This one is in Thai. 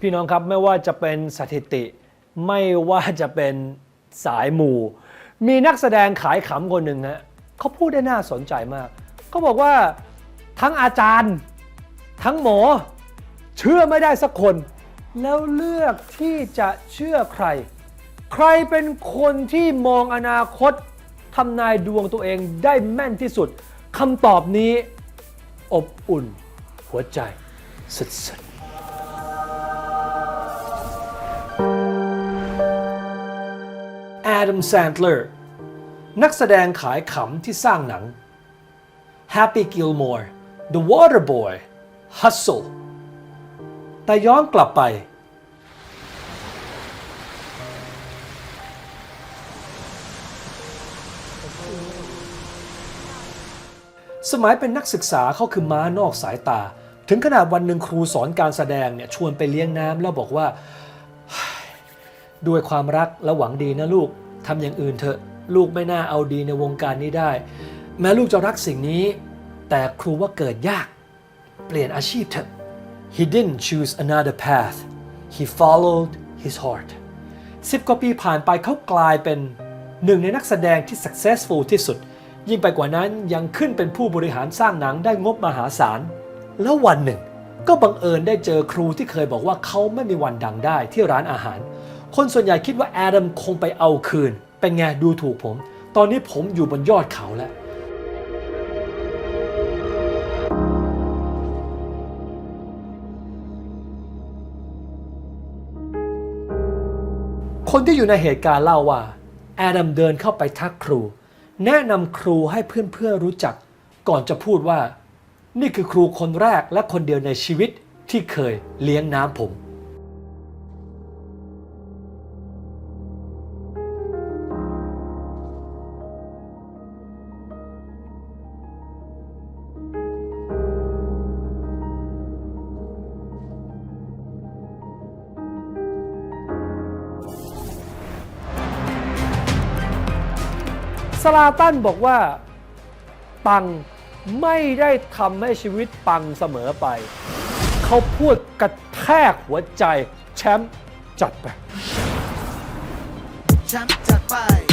พี่น้องครับไม่ว่าจะเป็นสถิติ ไม่ว่าจะเป็นสายหมู่ มีนักแสดงขายขำคนหนึ่งฮะเขาพูดได้น่าสนใจมากเขาบอกว่าทั้งอาจารย์ ทั้งหมอ เชื่อไม่ได้สักคน แล้วเลือกที่จะเชื่อใคร ใครเป็นคนที่มองอนาคตทำนายดวงตัวเองได้แม่นที่สุดคำตอบนี้ อบอุ่น หัวใจสุดๆ Adam Sandler นักแสดงขายขำที่สร้างหนัง Happy Gilmore The Water Boy Hustle แต่ย้อนกลับไป สมัยเป็นนักศึกษาเขาคือม้านอกสายตา ถึงขนาดวันหนึ่งครูสอนการแสดงเนี่ยชวนไปเลี้ยงน้ำแล้วบอกว่า ด้วยความรักและหวังดีนะลูก ทำอย่างอื่นเถอะลูกไม่น่าเอาดีในวงการนี้ได้ แม้ลูกจะรักสิ่งนี้ แต่ครูว่าเกิดยาก เปลี่ยนอาชีพเถอะ He didn't choose another path he followed his heart สิบกว่าปีผ่านไปเขากลายเป็นหนึ่งในนักแสดงที่ successful ที่สุด ยิ่งไปกว่านั้นยังขึ้นเป็นผู้บริหารสร้างหนังได้งบมหาศาล แล้ววันหนึ่ง ก็บังเอิญได้เจอครูที่เคยบอกว่าเขาไม่มีวันดังได้ที่ร้านอาหาร คนส่วนใหญ่คิดว่าแอดัมคงไปเอาคืน เป็นไงดูถูกผม ตอนนี้ผมอยู่บนยอดเขาแล้ว คนที่อยู่ในเหตุการณ์เล่าว่า แอดัมเดินเข้าไปทักครู แนะนำครูให้เพื่อนๆรู้จัก ก่อนจะพูดว่า นี่คือครูคนแรกและคนเดียวในชีวิตที่เคยเลี้ยงน้ำผม สลาตันบอกว่าปังไม่ได้ทำให้ชีวิตปังเสมอไป เขาพูดกระแทกหัวใจแชมป์จัดไปแชมป์จัดไปแชมป์จัดไปจัดไปแชมป์จัดไป